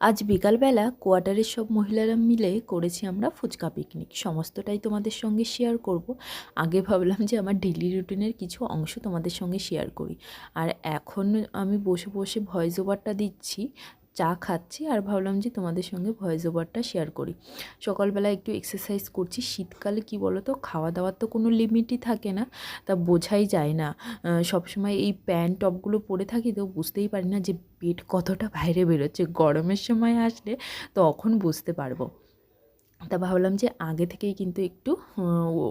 আজ বিকালবেলা কোয়ার্টারের সব মহিলারা মিলে করেছি আমরা ফুচকা পিকনিক সমস্তটাই তোমাদের সঙ্গে শেয়ার করব। আগে ভাবলাম যে আমার ডেলি রুটিনের কিছু অংশ তোমাদের সঙ্গে শেয়ার করি। আর এখন আমি বসে বসে ভয়েস ওভারটা দিচ্ছি। চা খাচ্ছি আর ভাবলাম যে তোমাদের সঙ্গে ভয়েস ওভারটা শেয়ার করি। সকালবেলা একটু এক্সারসাইজ করছি। শীতকালে কি বলো তো খাওয়া দাওয়ার তো কোনো লিমিটই থাকে না, তা বোঝাই যায় না। সবসময় এই প্যান্ট টপগুলো পরে থাকি তো বুঝতেই পারি না যে পেট কতটা বাইরে বেরোচ্ছে। গরমের সময় আসলে তখন বুঝতে পারব। তা ভাবলাম যে আগে থেকেই কিন্তু একটু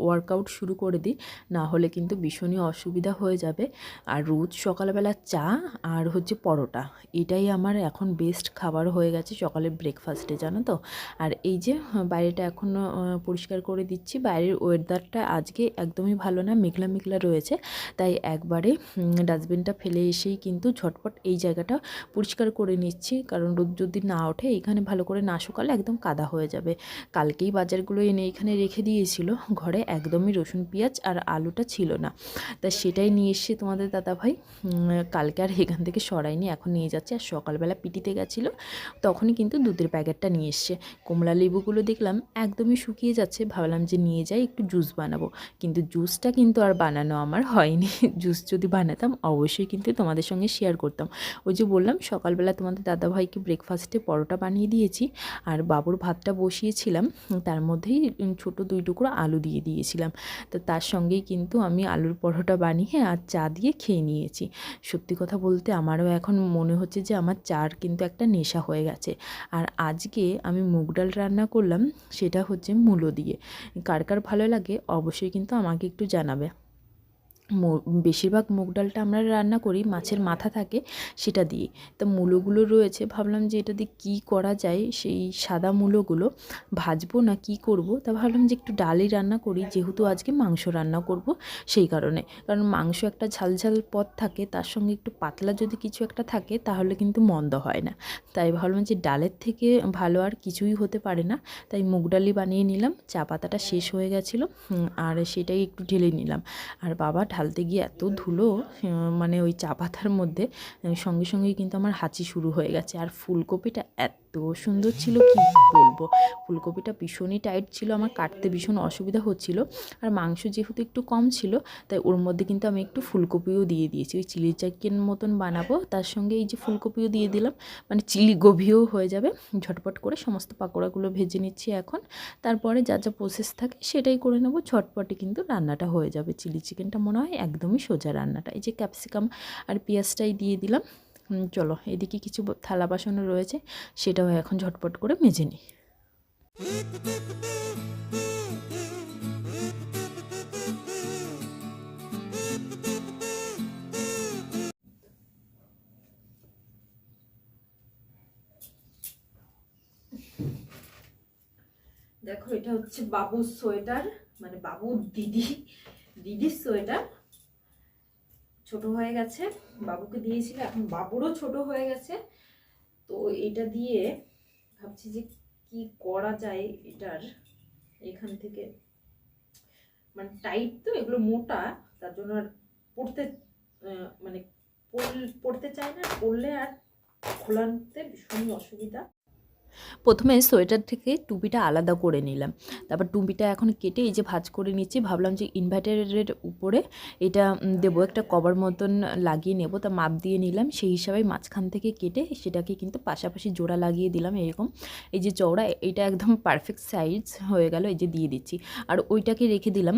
ওয়ার্কআউট শুরু করে দিই, না হলে কিন্তু ভীষণই অসুবিধা হয়ে যাবে। আর রোজ সকালবেলা চা আর হচ্ছে পরোটা, এটাই আমার এখন বেস্ট খাবার হয়ে গেছে সকালের ব্রেকফাস্টে জানো তো? আর এই যে বাইরেটা এখন পরিষ্কার করে দিচ্ছি, বাইরের ওয়েদারটা আজকে একদমই ভালো না, মেঘলা মেঘলা রয়েছে, তাই একবারে ডাস্টবিনটা ফেলে এসেই কিন্তু ঝটপট এই জায়গাটা পরিষ্কার করে নিচ্ছি, কারণ রোদ যদি না ওঠে, এখানে ভালো করে না শুকালে একদম কাদা হয়ে যাবে। কালকেই বাজারগুলো এনে এখানে রেখে দিয়েছিল। ঘরে একদমই রসুন, পেঁয়াজ আর আলুটা ছিল না। তা সেটাই নিয়ে এসছে তোমাদের দাদাভাই কালকে আর এখান থেকে সরাইনি এখন নিয়ে যাচ্ছে। আর সকালবেলা পিটিতে গেছিল, তখনই কিন্তু দুধের প্যাকেটটা নিয়ে এসছে। কমলা লেবুগুলো দেখলাম একদমই শুকিয়ে যাচ্ছে। ভাবলাম যে নিয়ে যাই, একটু জুস বানাবো। কিন্তু জুসটা কিন্তু আর বানানো আমার হয়নি। জুস যদি বানাতাম, অবশ্যই কিন্তু তোমাদের সঙ্গে শেয়ার করতাম। ওই যে বললাম, সকালবেলা তোমাদের দাদাভাইকে ব্রেকফাস্টে পরোটা বানিয়ে দিয়েছি। আর বাবুর ভাতটা বসিয়েছিলাম। তার মধ্যেই ছোট দুই টুকরো আলু দিয়ে দিয়েছিলাম। তো তার সঙ্গেই কিন্তু আমি আলুর পরোটা বানিয়ে আর চা দিয়ে খেয়ে নিয়েছি। সত্যি কথা বলতে আমারও এখন মনে হচ্ছে যে আমার চার কিন্তু একটা নেশা হয়ে গেছে। আর আজকে আমি মুগ ডাল রান্না করলাম, সেটা হচ্ছে মূলো দিয়ে। কার কার ভালো লাগে অবশ্যই কিন্তু আমাকে একটু জানাবে। বেশিরভাগ মুগ ডালটা আমরা রান্না করি, মাছের মাথা থাকে সেটা দিয়ে। তা মূলোগুলো রয়েছে, ভাবলাম যে এটা দিয়ে কী করা যায়, সেই সাদা মূলোগুলো ভাজবো না কি করব? তা ভাবলাম যে একটু ডালই রান্না করি, যেহেতু আজকে মাংস রান্না করব সেই কারণে। কারণ মাংস একটা ঝাল ঝাল পদ থাকে, তার সঙ্গে একটু পাতলা যদি কিছু একটা থাকে তাহলে কিন্তু মন্দ হয় না। তাই ভাবলাম যে ডালের থেকে ভালো আর কিছুই হতে পারে না, তাই মুগ ডালই বানিয়ে নিলাম, চা পাতাটা শেষ হয়ে গেছিল আর সেটাই একটু ঢেলে নিলাম। আর বাবা ঢালতে গিয়ে এত ধুলো মানে ওই চা পাতার মধ্যে, সঙ্গে সঙ্গেই কিন্তু আমার হাঁচি শুরু হয়ে গেছে। আর ফুলকপিটা এত সুন্দর ছিল কি বলব? ফুলকপিটা ভীষণই টাইট ছিল, আমার কাটতে ভীষণ অসুবিধা হচ্ছিল। আর মাংস যেহেতু একটু কম ছিল, তাই ওর মধ্যে কিন্তু আমি একটু ফুলকপিও দিয়ে দিয়েছি। ওই চিলি চিকেন মতন বানাবো, তার সঙ্গে এই যে ফুলকপিও দিয়ে দিলাম মানে চিলি গোভিও হয়ে যাবে। ঝটপট করে সমস্ত পাকোড়াগুলো ভেজে নিচ্ছি এখন। তারপরে যা যা প্রসেস থাকে সেটাই করে নেব, ঝটপটে কিন্তু রান্নাটা হয়ে যাবে। চিলি চিকেনটা মনে হয় একদমই সোজা রান্নাটা। এই যে ক্যাপসিকাম আর পেঁয়াজটাই দিয়ে দিলাম। চলো, এদিকে কিছু থালা বাসনও রয়েছে, সেটাও এখন ঝটপট করে মেজে নিই। দেখো, এটা হচ্ছে বাবুর সোয়েটার মানে বাবুর দিদি, দিদির সোয়েটার। ছোট হয়ে গেছে, বাবুকে দিয়েছিল, এখন বাবুরও ছোট হয়ে গেছে। তো এটা দিয়ে ভাবছি যে কি করা যায় এটার এখান থেকে। মানে টাইট তো, এগুলো মোটা, তার জন্য আর পড়তে মানে পড়তে চায় না, পড়লে আর খোলাতে ভীষণই অসুবিধা। প্রথমে সোয়েটার থেকে টুপিটা আলাদা করে নিলাম। তারপর টুপিটা এখন কেটে এই যে ভাজ করে নিচ্ছি, ভাবলাম যে ইনভার্টারের উপরে এটা দেবো। একটা কভার মতন লাগিয়ে নেব, তা মাপ দিয়ে নিলাম। সেই হিসাবে মাঝখান থেকে কেটে সেটাকে কিন্তু পাশাপাশি জোড়া লাগিয়ে দিলাম এরকম। এই যে চওড়া, এটা একদম পারফেক্ট সাইজ হয়ে গেল, এই যে দিয়ে দিচ্ছি। আর ওইটাকে রেখে দিলাম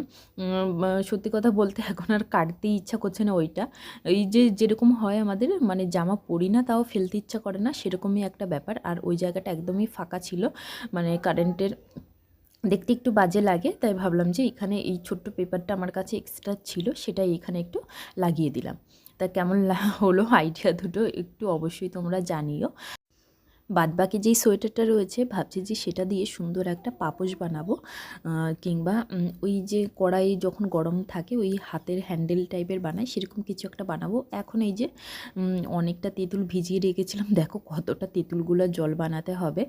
সত্যি কথা বলতে এখন আর কাটতে ইচ্ছা করছে না ওইটা। এই যে যেরকম হয় আমাদের মানে জামা পরি না, তাও ফেলতে ইচ্ছা করে না, সেরকমই একটা ব্যাপার। আর ওই জায়গাটা একদমই ফাঁকা ছিল। মানে কারেন্টের দেখতে একটু বাজে লাগে, তাই ভাবলাম যে এখানে এই ছোট্ট পেপারটা আমার কাছে এক্সট্রা ছিল, সেটাই এখানে একটু লাগিয়ে দিলাম। তা কেমন হলো আইডিয়া দুটো একটু অবশ্যই তোমরা জানিও। বাদবাকি যেই সোয়েটারটা রয়েছে, ভাবছি যে সেটা দিয়ে সুন্দর একটা পাপোশ বানাবো। কিংবা ওই যে কড়াই যখন গরম থাকে, ওই হাতের হ্যান্ডেল টাইপের বানাই, সেরকম কিছু একটা বানাবো। এখন এই যে অনেকটা তেঁতুল ভিজিয়ে রেখেছিলাম, দেখো কতটা তেঁতুলগুলো জল বানাতে হবে।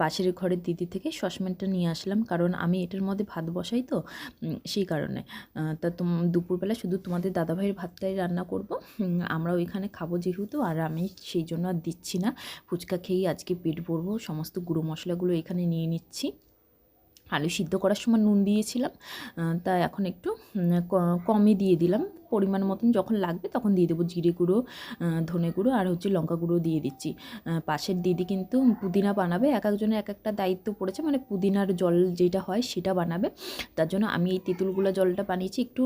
পাশের ঘরের দিদি থেকে সসম্যানটা নিয়ে আসলাম, কারণ আমি এটার মধ্যে ভাত বসাই তো সেই কারণে। তা তুম, দুপুরবেলা শুধু তোমাদের দাদাভাইয়ের ভাতটাই রান্না করব। আমরা ওইখানে খাব যেহেতু, আর আমি সেই জন্য আর দিচ্ছি না। ফুচকা খেয়েই আজকে পেট ভরবো। সমস্ত গুঁড়ো মশলাগুলো এখানে নিয়ে নিচ্ছি। আলু সিদ্ধ করার সময় নুন দিয়েছিলাম। তা এখন একটু কমই দিয়ে দিলাম। পরিমাণ মতন যখন লাগবে তখন দিয়ে দেবো জিরে গুঁড়ো ধনে গুঁড়ো আর হচ্ছে লঙ্কা গুঁড়ো দিয়ে দিচ্ছি। পাশের দিদি কিন্তু পুদিনা বানাবে, এক একজনের এক একটা দায়িত্ব পড়েছে মানে পুদিনার জল যেটা হয় সেটা বানাবে। তার জন্য আমি এই তেঁতুলগুলো জলটা বানিয়েছি, একটু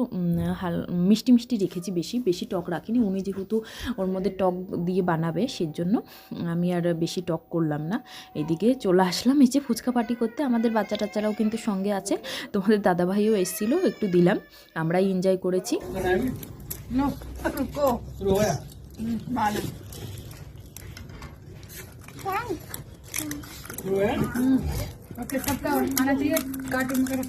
হাল, মিষ্টি মিষ্টি রেখেছি বেশি বেশি টক রাখিনি। উনি যেহেতু ওর মধ্যে টক দিয়ে বানাবে সেজন্য আমি আর বেশি টক করলাম না। এদিকে চলে আসলাম এই যে ফুচকা পার্টি করতে। আমাদের বাচ্চা টাচ্চারাও কিন্তু সঙ্গে আছে। তোমাদের দাদাভাইও এসেছিল, একটু দিলাম। আমরাই এনজয় করেছি। लो रुको रोया मालूम रोया ओके सबका आना चाहिए कार्टून करो